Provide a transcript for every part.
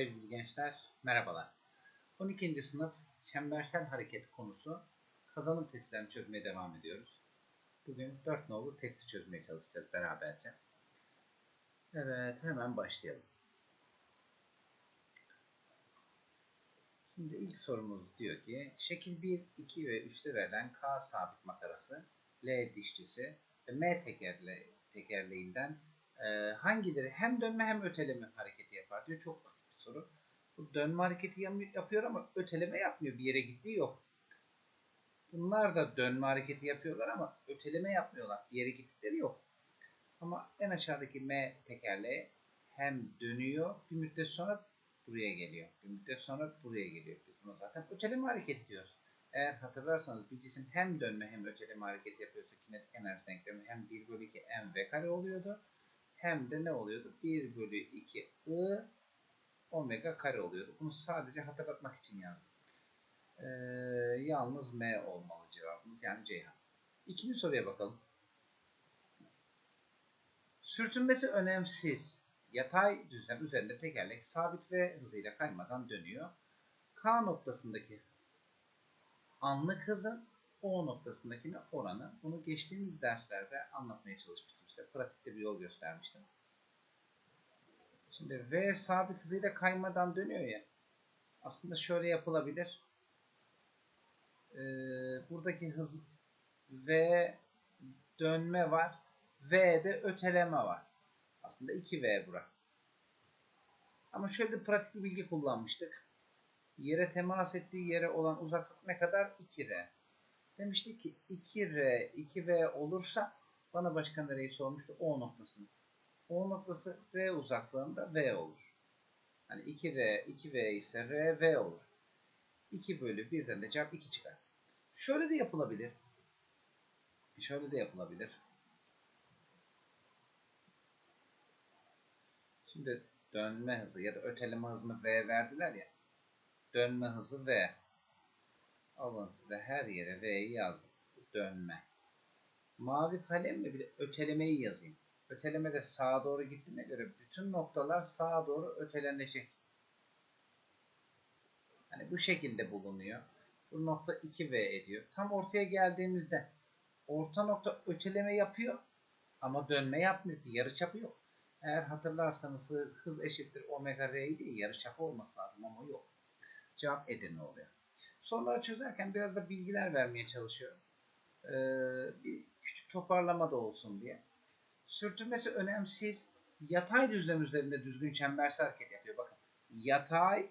Sevgili gençler, merhabalar. 12. sınıf çembersel hareket konusu kazanım testlerini çözmeye devam ediyoruz. Bugün 4 nolu testi çözmeye çalışacağız beraberce. Evet, hemen başlayalım. Şimdi ilk sorumuz diyor ki, şekil 1, 2 ve 3'te verilen K sabit makarası, L dişlisi ve M tekerle, tekerleğinden e, hangileri hem dönme hem öteleme hareketi yapar diyor. Çok basit soru. Bu dönme hareketi yapıyor ama öteleme yapmıyor. Bir yere gittiği yok. Bunlar da dönme hareketi yapıyorlar ama öteleme yapmıyorlar. Bir yere gittikleri yok. Ama en aşağıdaki M tekerleği hem dönüyor bir müddet sonra buraya geliyor. Bir müddet sonra buraya geliyor. Biz buna zaten öteleme hareketi diyoruz. Eğer hatırlarsanız bir cisim hem dönme hem öteleme hareket yapıyorsa kinetik enerji denklemi hem 1 bölü 2 m v kare oluyordu hem de ne oluyordu? 1 bölü 2 I omega kare oluyordu. Bunu sadece hatırlatmak için yazdım. Ee, yalnız M olmalı cevabımız. Yani Ceyhan. İkinci soruya bakalım. Sürtünmesi önemsiz. Yatay düzlem üzerinde tekerlek sabit ve hızıyla kaymadan dönüyor. K noktasındaki anlık hızın O noktasındakine oranı. Bunu geçtiğimiz derslerde anlatmaya çalışmıştım size. Pratikte bir yol göstermiştim. Şimdi V sabit hızıyla kaymadan dönüyor ya. Aslında şöyle yapılabilir. Ee, buradaki hız V dönme var. V'de öteleme var. Aslında 2V bura. Ama şöyle bir pratik bir bilgi kullanmıştık. Yere temas ettiği yere olan uzaklık ne kadar? 2R. Demiştik ki 2R, 2V olursa bana başka nereyi sormuştu? O noktasını. O noktası R uzaklığında V olur. Hani 2R, 2V ise R, V olur. 2 bölü 1'den de cevap 2 çıkar. Şöyle de yapılabilir. Şöyle de yapılabilir. Şimdi dönme hızı ya da öteleme hızını V verdiler ya. Dönme hızı V. Alın size her yere V'yi yazdım. Dönme. Mavi kalemle bir ötelemeyi yazayım. Öteleme de sağa doğru gittiğine göre bütün noktalar sağa doğru ötelenecek. Hani bu şekilde bulunuyor. Bu nokta 2V ediyor. Tam ortaya geldiğimizde orta nokta öteleme yapıyor ama dönme yapmıyor ki. Yarıçapı yok. Eğer hatırlarsanız hız eşittir omega r değil yarıçapı olması lazım ama yok. Cevap Edirne oluyor. Soruları çözerken biraz da bilgiler vermeye çalışıyorum. Ee, bir küçük toparlama da olsun diye. Sürtünmesi önemsiz. Yatay düzlem üzerinde düzgün çembersel hareket yapıyor. Bakın yatay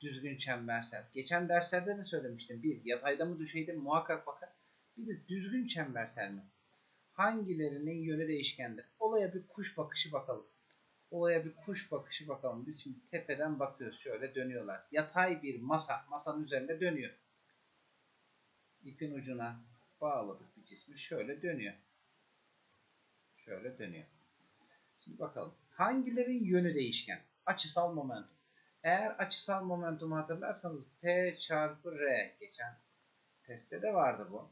düzgün çembersel. Geçen derslerde de söylemiştim. Bir, yatayda mı düşeyde mi muhakkak bakın. Bir de düzgün çembersel mi? Hangilerinin yönü değişkendir? Olaya bir kuş bakışı bakalım. Olaya bir kuş bakışı bakalım. Biz şimdi tepeden bakıyoruz. Şöyle dönüyorlar. Yatay bir masa. Masanın üzerinde dönüyor. İpin ucuna bağladık bir cismi. Şöyle dönüyor. Şöyle dönüyor. Şimdi bakalım. Hangilerin yönü değişken? Açısal momentum. Eğer açısal momentumu hatırlarsanız P çarpı R geçen testte de vardı bu.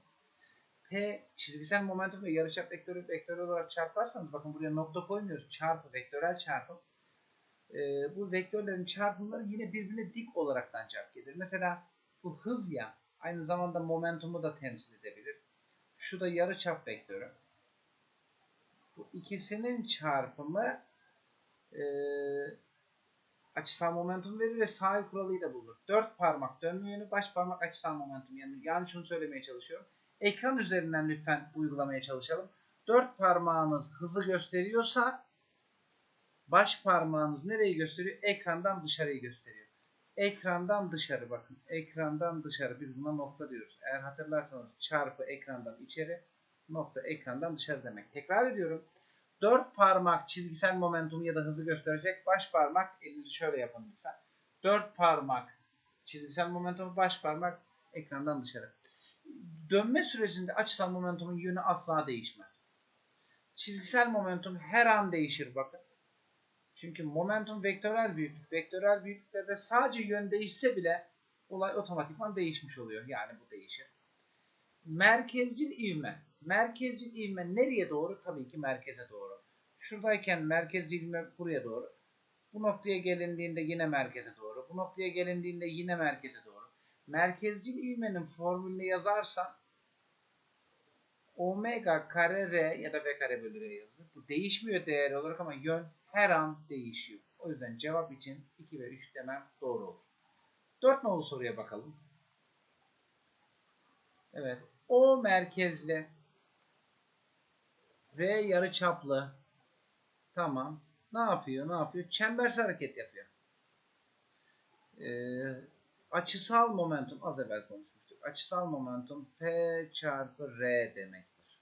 P çizgisel momentum ve yarıçap vektörü vektör olarak çarparsanız bakın buraya nokta koymuyoruz. Çarpı vektörel çarpım. Ee, bu vektörlerin çarpımları yine birbirine dik olaraktan cevap gelir. Mesela bu hız ya aynı zamanda momentumu da temsil edebilir. Şu da yarıçap vektörü. Bu ikisinin çarpımı e, açısal momentum verir ve sahil kuralıyla bulunur. Dört parmak dönme yönü, baş parmak açısal momentum yani. Yani şunu söylemeye çalışıyorum. Ekran üzerinden lütfen uygulamaya çalışalım. Dört parmağınız hızı gösteriyorsa baş parmağınız nereyi gösteriyor? Ekrandan dışarıyı gösteriyor. Ekrandan dışarı bakın. Ekrandan dışarı biz buna nokta diyoruz. Eğer hatırlarsanız çarpı ekrandan içeri nokta ekrandan dışarı demek. Tekrar ediyorum. Dört parmak çizgisel momentumu ya da hızı gösterecek. Baş parmak elinizi şöyle yapın lütfen. Dört parmak çizgisel momentumu baş parmak ekrandan dışarı. Dönme sürecinde açısal momentumun yönü asla değişmez. Çizgisel momentum her an değişir bakın. Çünkü momentum vektörel büyüklük. Vektörel büyüklüklerde sadece yön değişse bile olay otomatikman değişmiş oluyor. Yani bu değişir. Merkezcil ivme. Merkezcil ivme nereye doğru? Tabii ki merkeze doğru. Şuradayken merkezcil ivme buraya doğru. Bu noktaya gelindiğinde yine merkeze doğru. Bu noktaya gelindiğinde yine merkeze doğru. Merkezcil ivmenin formülünü yazarsan omega kare r ya da v kare bölü r yazılır. Bu değişmiyor değer olarak ama yön her an değişiyor. O yüzden cevap için 2 ve 3 demem doğru olur. 4 nolu soruya bakalım. Evet. O merkezli R yarı çaplı tamam. Ne yapıyor? Ne yapıyor? Çembersel hareket yapıyor. Ee, açısal momentum az evvel konuşmuştuk. Açısal momentum P çarpı R demektir.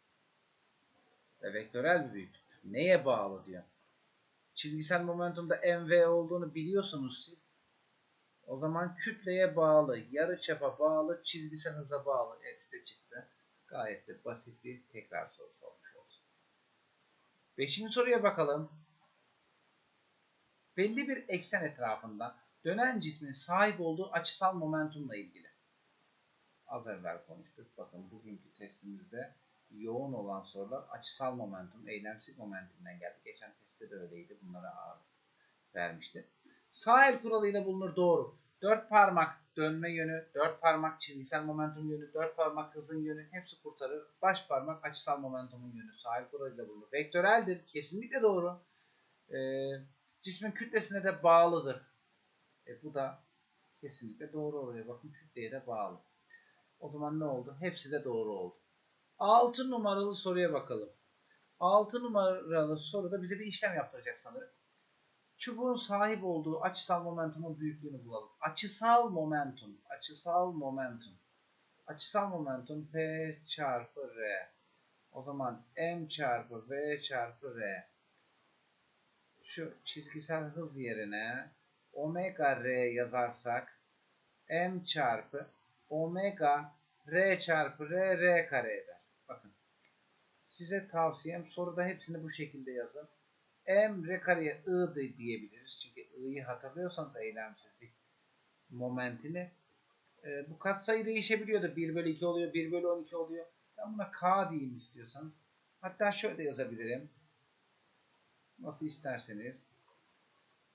Ve vektörel bir büyüklüktür. Neye bağlı diyor. Çizgisel momentumda mv olduğunu biliyorsunuz siz. O zaman kütleye bağlı, yarı çapa bağlı, çizgisel hıza bağlı. Evet işte çıktı. Gayet de basit bir tekrar sorusu oldu. Beşinci soruya bakalım. Belli bir eksen etrafında dönen cismin sahip olduğu açısal momentumla ilgili. Az evvel konuştuk. Bakın bugünkü testimizde yoğun olan sorular açısal momentum, eylemsel momentumdan geldi. Geçen testte de öyleydi. Bunlara ağır vermişti. Sağ el kuralıyla bulunur doğru. Dört parmak dönme yönü, dört parmak çizgisel momentum yönü, dört parmak hızın yönü hepsi kurtarır. Baş parmak açısal momentumun yönü sağ el kuralıyla bulunur. Vektöreldir. Kesinlikle doğru. Ee, cismin kütlesine de bağlıdır. E, bu da kesinlikle doğru oluyor. Bakın kütleye de bağlı. O zaman ne oldu? Hepsi de doğru oldu. 6 numaralı soruya bakalım. 6 numaralı soruda bize bir işlem yaptıracak sanırım. Çubuğun sahip olduğu açısal momentumun büyüklüğünü bulalım. Açısal momentum, açısal momentum. Açısal momentum P çarpı R. O zaman M çarpı V çarpı R. Şu çizgisel hız yerine omega R yazarsak M çarpı omega R çarpı R R kare eder. Bakın. Size tavsiyem soruda hepsini bu şekilde yazın. M R kareye I diyebiliriz. Çünkü I'yi hatırlıyorsanız eylemsizlik momentini e, bu katsayı değişebiliyordu. 1 bölü 2 oluyor, 1 bölü 12 oluyor. Ben buna K diyeyim istiyorsanız. Hatta şöyle yazabilirim. Nasıl isterseniz.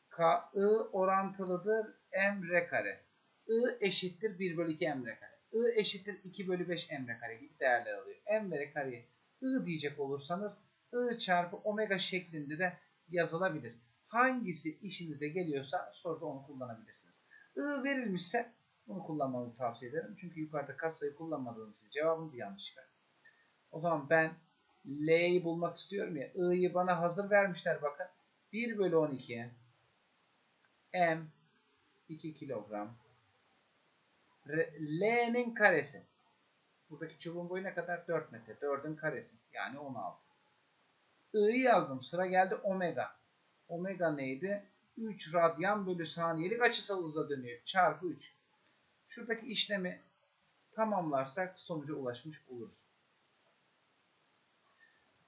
K, I orantılıdır M R kare. I eşittir 1 bölü 2 M R kare. I eşittir 2 bölü 5 M R kare gibi değerler alıyor. M R kareyi I diyecek olursanız I çarpı omega şeklinde de yazılabilir. Hangisi işinize geliyorsa soruda onu kullanabilirsiniz. I verilmişse bunu kullanmanızı tavsiye ederim. Çünkü yukarıda katsayı kullanmadığınız için cevabınız yanlış çıkar. O zaman ben L'yi bulmak istiyorum ya. I'yi bana hazır vermişler bakın. 1 bölü 12 M 2 kilogram L'nin karesi. Buradaki çubuğun boyu ne kadar? 4 metre. 4'ün karesi. Yani 16. I'yi yazdım. Sıra geldi omega. Omega neydi? 3 radyan bölü saniyelik açısal hızla dönüyor. Çarpı 3. Şuradaki işlemi tamamlarsak sonuca ulaşmış oluruz.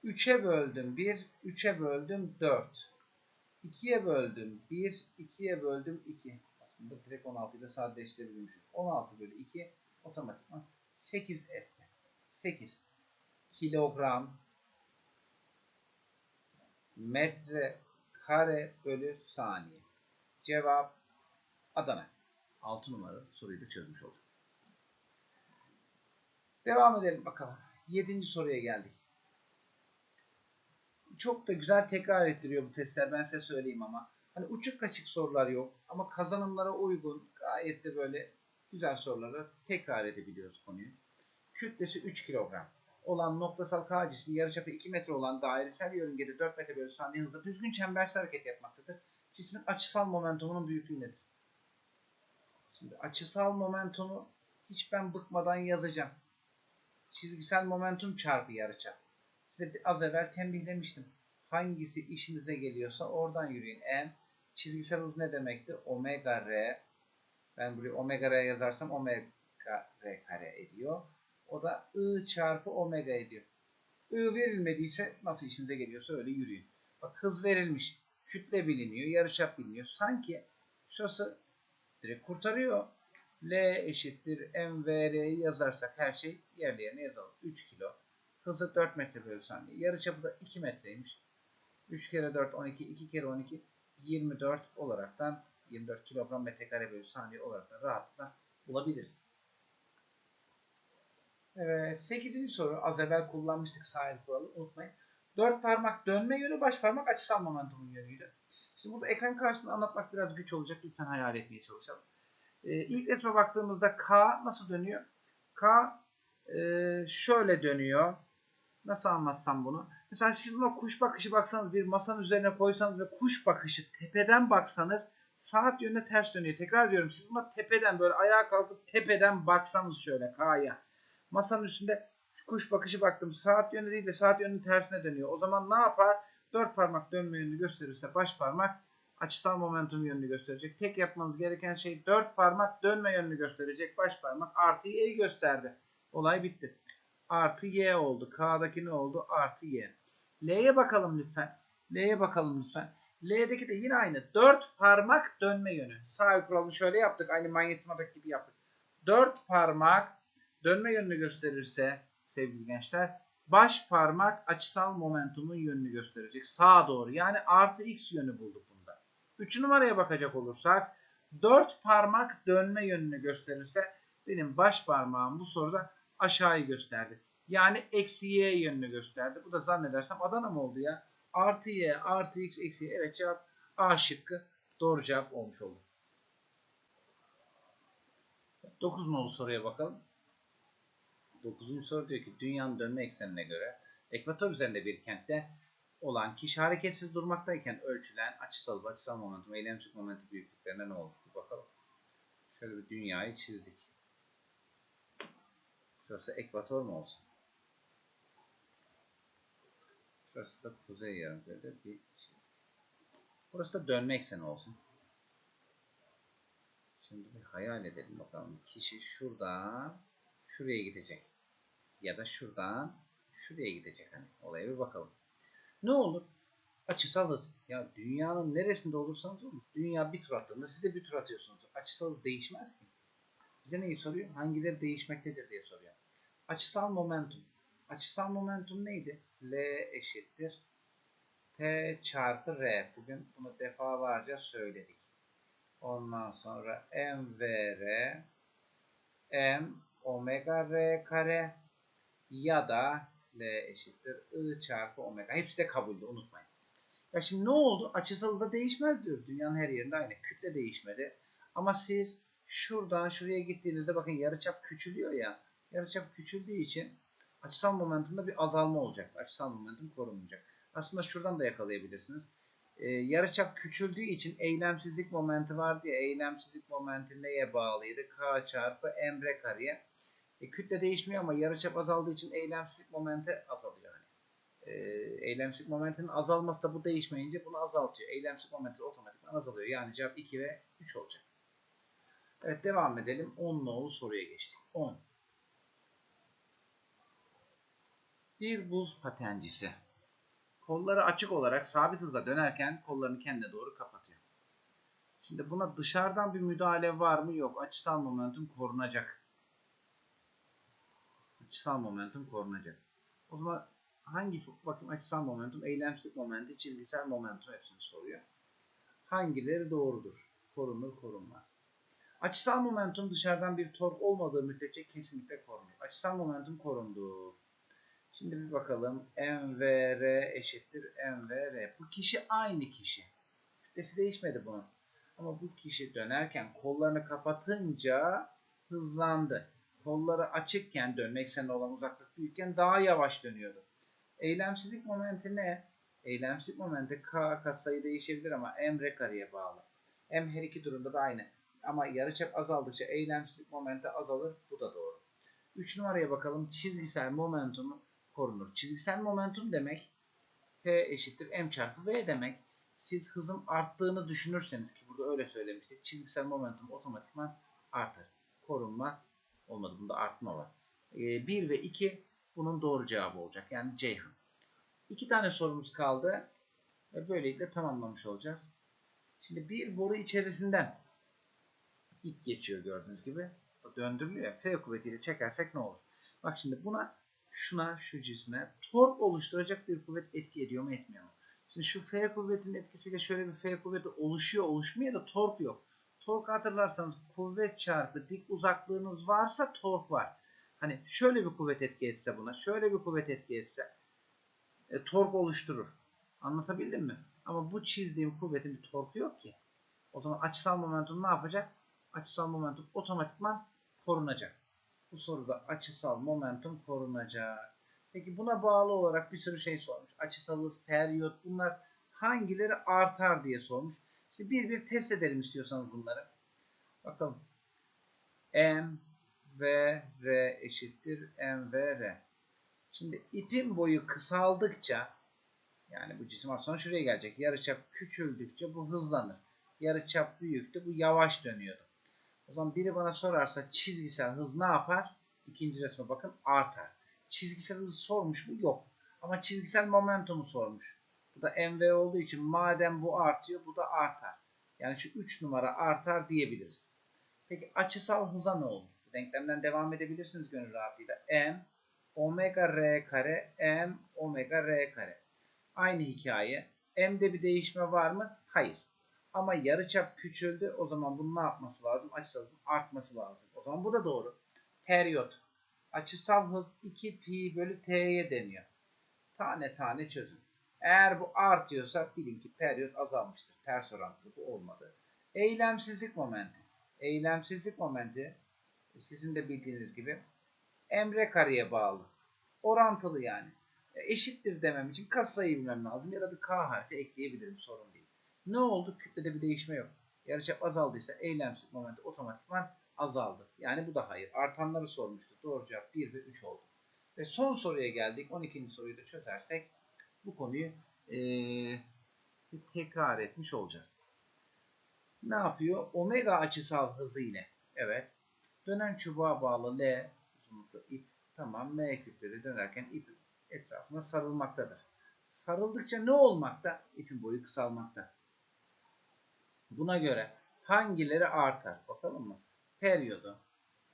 3'e böldüm 1, 3'e böldüm 4. 2'ye böldüm 1, 2'ye böldüm 2. Aslında direkt 16 ile sadeleştirebilmişim. 16 bölü 2 otomatikman 8 etti. 8 kilogram metre kare bölü saniye. Cevap Adana. 6 numaralı soruyu da çözmüş olduk. Devam edelim bakalım. 7. soruya geldik. Çok da güzel tekrar ettiriyor bu testler ben size söyleyeyim ama. Hani uçuk kaçık sorular yok ama kazanımlara uygun gayet de böyle güzel soruları tekrar edebiliyoruz konuyu. Kütlesi 3 kilogram olan noktasal K cismi yarıçapı 2 metre olan dairesel yörüngede 4 metre bölü saniye hızla düzgün çembersel hareket yapmaktadır. Cismin açısal momentumunun büyüklüğü nedir? Şimdi açısal momentumu hiç ben bıkmadan yazacağım. Çizgisel momentum çarpı yarıçap. Size az evvel tembihlemiştim. Hangisi işinize geliyorsa oradan yürüyün. M çizgisel hız ne demekti? Omega R. Ben buraya omega R yazarsam omega R kare ediyor. O da I çarpı omega ediyor. I verilmediyse nasıl işinize geliyorsa öyle yürüyün. Bak hız verilmiş. Kütle biliniyor. Yarıçap biliniyor. Sanki şurası direkt kurtarıyor. L eşittir mvr'yi yazarsak her şey yerli yerine yazalım. 3 kilo. Hızı 4 metre bölü saniye. Yarıçapı da 2 metreymiş. 3 kere 4 12. 2 kere 12 24 olaraktan 24 kilogram metrekare bölü saniye olarak da rahatlıkla bulabiliriz. Evet, 8. soru az evvel kullanmıştık sahil kuralı unutmayın. 4 parmak dönme yönü, baş parmak açısal momentumun yönüydü. Şimdi burada ekran karşısında anlatmak biraz güç olacak. Lütfen hayal etmeye çalışalım. Ee, ilk resme baktığımızda K nasıl dönüyor? K e, şöyle dönüyor. Nasıl anlatsam bunu? Mesela siz buna kuş bakışı baksanız bir masanın üzerine koysanız ve kuş bakışı tepeden baksanız saat yönüne ters dönüyor. Tekrar diyorum siz buna tepeden böyle ayağa kalkıp tepeden baksanız şöyle K'ya. Masanın üstünde kuş bakışı baktım. Saat yönü değil de saat yönünün tersine dönüyor. O zaman ne yapar? Dört parmak dönme yönünü gösterirse baş parmak açısal momentum yönünü gösterecek. Tek yapmanız gereken şey dört parmak dönme yönünü gösterecek. Baş parmak artı y'yi gösterdi. Olay bitti. Artı y oldu. K'daki ne oldu? Artı y. L'ye bakalım lütfen. L'ye bakalım lütfen. L'deki de yine aynı. Dört parmak dönme yönü. Sağ kuralını şöyle yaptık. Aynı manyetizmadaki gibi yaptık. Dört parmak dönme yönünü gösterirse sevgili gençler baş parmak açısal momentumun yönünü gösterecek. Sağa doğru. Yani artı x yönü bulduk bunda. 3 numaraya bakacak olursak 4 parmak dönme yönünü gösterirse benim baş parmağım bu soruda aşağıyı gösterdi. Yani eksi y yönünü gösterdi. Bu da zannedersem Adana mı oldu ya? Artı y artı x eksi y. Evet cevap A şıkkı doğru cevap olmuş oldu. 9 nolu soruya bakalım. 9. soru diyor ki dünyanın dönme eksenine göre ekvator üzerinde bir kentte olan kişi hareketsiz durmaktayken ölçülen açısal açısal momentum, eylemsel momentum büyüklüklerine ne olur? Bir bakalım. Şöyle bir dünyayı çizdik. Şurası ekvator mu olsun? Şurası da kuzey yarımkürede bir çizgi. Burası da dönme ekseni olsun. Şimdi bir hayal edelim bakalım. Kişi şuradan şuraya gidecek. Ya da şuradan şuraya gidecek. Hani olaya bir bakalım. Ne olur? Açısal hız. Ya dünyanın neresinde olursanız olun. Dünya bir tur attığında siz de bir tur atıyorsunuz. Açısal hız değişmez ki. Bize neyi soruyor? Hangileri değişmektedir diye soruyor. Açısal momentum. Açısal momentum neydi? L eşittir. P çarpı R. Bugün bunu defalarca söyledik. Ondan sonra M V R M omega R kare ya da L eşittir I çarpı omega. Hepsi de kabuldü unutmayın. Ya şimdi ne oldu? Açısal da değişmez diyoruz. Dünyanın her yerinde aynı. Kütle değişmedi. Ama siz şuradan şuraya gittiğinizde bakın yarıçap küçülüyor ya. Yarıçap küçüldüğü için açısal momentumda bir azalma olacak. Açısal momentum korunmayacak. Aslında şuradan da yakalayabilirsiniz. Ee, yarıçap küçüldüğü için eylemsizlik momenti var diye eylemsizlik momenti neye bağlıydı? K çarpı emre kareye. E, kütle değişmiyor ama yarıçap azaldığı için eylemsizlik momenti azalıyor. Yani. E, eylemsizlik momentinin azalması da bu değişmeyince bunu azaltıyor. Eylemsizlik momenti otomatikman azalıyor. Yani cevap 2 ve 3 olacak. Evet devam edelim. 10 nolu soruya geçtik. 10. Bir buz patencisi. Kolları açık olarak sabit hızla dönerken kollarını kendine doğru kapatıyor. Şimdi buna dışarıdan bir müdahale var mı? Yok. Açısal momentum korunacak. Açısal momentum korunacak. O zaman hangi bakın açısal momentum, eylemsizlik momenti, çizgisel momentum hepsini soruyor. Hangileri doğrudur? Korunur, korunmaz. Açısal momentum dışarıdan bir tork olmadığı müddetçe kesinlikle korunur. Açısal momentum korundu. Şimdi bir bakalım. MVR eşittir MVR. Bu kişi aynı kişi. Kütlesi değişmedi bunun. Ama bu kişi dönerken kollarını kapatınca hızlandı. Kolları açıkken dönme eksenine olan uzaklık büyükken daha yavaş dönüyordu. Eylemsizlik momenti ne? Eylemsizlik momenti K katsayı değişebilir ama M R kareye bağlı. M her iki durumda da aynı. Ama yarıçap azaldıkça eylemsizlik momenti azalır. Bu da doğru. 3 numaraya bakalım. Çizgisel momentumu korunur. Çizgisel momentum demek P eşittir M çarpı V demek. Siz hızın arttığını düşünürseniz ki burada öyle söylemiştik. Çizgisel momentum otomatikman artar. Korunma olmadı. Bunda artma var. 1 ve 2 bunun doğru cevabı olacak. Yani Ceyhan. İki tane sorumuz kaldı. Ve böylelikle tamamlamış olacağız. Şimdi bir boru içerisinden ip geçiyor gördüğünüz gibi. Döndürülüyor. ya, F kuvvetiyle çekersek ne olur? Bak şimdi buna şuna şu cisme tork oluşturacak bir kuvvet etki ediyor mu etmiyor mu? Şimdi şu F kuvvetinin etkisiyle şöyle bir F kuvveti oluşuyor oluşmuyor da tork yok. Tork hatırlarsanız kuvvet çarpı dik uzaklığınız varsa tork var. Hani şöyle bir kuvvet etki etse buna, şöyle bir kuvvet etki etse e, tork oluşturur. Anlatabildim mi? Ama bu çizdiğim kuvvetin bir torku yok ki. O zaman açısal momentum ne yapacak? Açısal momentum otomatikman korunacak. Bu soruda açısal momentum korunacak. Peki buna bağlı olarak bir sürü şey sormuş. Açısal hız, periyot bunlar hangileri artar diye sormuş. Şimdi bir bir test edelim istiyorsanız bunları. Bakalım. M ve R eşittir M ve R. Şimdi ipin boyu kısaldıkça yani bu cisim az sonra şuraya gelecek. Yarıçap küçüldükçe bu hızlanır. Yarıçap büyüktü. Bu yavaş dönüyordu. O zaman biri bana sorarsa çizgisel hız ne yapar? İkinci resme bakın artar. Çizgisel hızı sormuş mu? Yok. Ama çizgisel momentumu sormuş. Bu da mv olduğu için madem bu artıyor bu da artar. Yani şu 3 numara artar diyebiliriz. Peki açısal hıza ne olur? Bu denklemden devam edebilirsiniz gönül rahatlığıyla. m omega r kare m omega r kare. Aynı hikaye. M'de bir değişme var mı? Hayır. Ama yarıçap küçüldü. O zaman bunun ne yapması lazım? Açısal hızın artması lazım. O zaman bu da doğru. Periyot. Açısal hız 2 pi bölü t'ye deniyor. Tane tane çözün. Eğer bu artıyorsa bilin ki periyot azalmıştır. Ters orantılı bu olmadı. Eylemsizlik momenti. Eylemsizlik momenti sizin de bildiğiniz gibi emre kareye bağlı. Orantılı yani. E, Eşittir demem için katsayı bilmem lazım ya da bir k harfi ekleyebilirim sorun değil. Ne oldu? Kütlede bir değişme yok. Yarıçap azaldıysa eylemsizlik momenti otomatikman azaldı. Yani bu da hayır. Artanları sormuştu. Doğru cevap 1 ve 3 oldu. Ve son soruya geldik. 12. soruyu da çözersek bu konuyu bir tekrar etmiş olacağız. Ne yapıyor? Omega açısal hızı ile. Evet. Dönen çubuğa bağlı L uzunlukta ip. Tamam. M kütlede dönerken ip etrafına sarılmaktadır. Sarıldıkça ne olmakta? İpin boyu kısalmakta. Buna göre hangileri artar? Bakalım mı? Periyodu.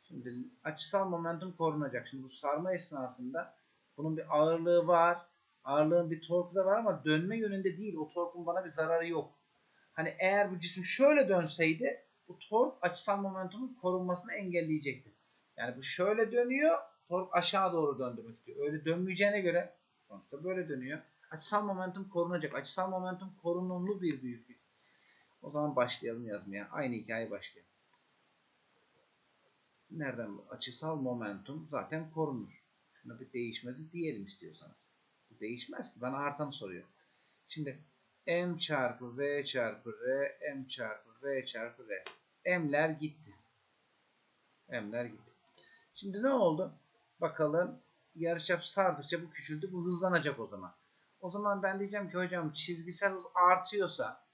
Şimdi açısal momentum korunacak. Şimdi bu sarma esnasında bunun bir ağırlığı var. Ağırlığın bir torku da var ama dönme yönünde değil. O torkun bana bir zararı yok. Hani eğer bu cisim şöyle dönseydi bu tork açısal momentumun korunmasını engelleyecekti. Yani bu şöyle dönüyor. Tork aşağı doğru döndürmek istiyor. Öyle dönmeyeceğine göre sonuçta böyle dönüyor. Açısal momentum korunacak. Açısal momentum korunumlu bir büyüklük. O zaman başlayalım yazmaya. Aynı hikaye başlayalım. Nereden bu? Açısal momentum zaten korunur. Şuna bir değişmezi diyelim istiyorsanız. Değişmez ki. Bana artanı soruyor. Şimdi m çarpı v çarpı r, m çarpı v çarpı r. m'ler gitti. m'ler gitti. Şimdi ne oldu? Bakalım yarıçap sardıkça bu küçüldü. Bu hızlanacak o zaman. O zaman ben diyeceğim ki hocam çizgisel hız artıyorsa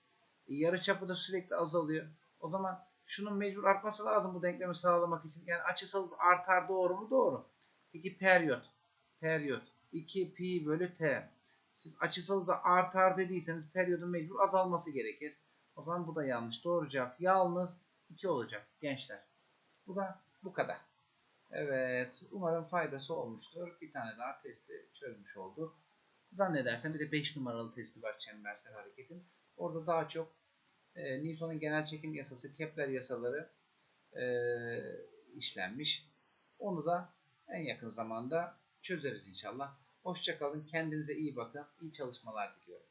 e, yarıçapı da sürekli azalıyor. O zaman şunun mecbur artması lazım bu denklemi sağlamak için. Yani açısal hız artar doğru mu? Doğru. Peki periyot. Periyot. 2 pi bölü t. Siz açısal hızı artar dediyseniz periyodun mecbur azalması gerekir. O zaman bu da yanlış. Doğru cevap yalnız 2 olacak gençler. Bu da bu kadar. Evet. Umarım faydası olmuştur. Bir tane daha testi çözmüş olduk. Zannedersem bir de 5 numaralı testi var çembersel hareketin. Orada daha çok e, Newton'un genel çekim yasası, Kepler yasaları e, işlenmiş. Onu da en yakın zamanda çözeriz inşallah. Hoşçakalın. Kendinize iyi bakın. İyi çalışmalar diliyorum.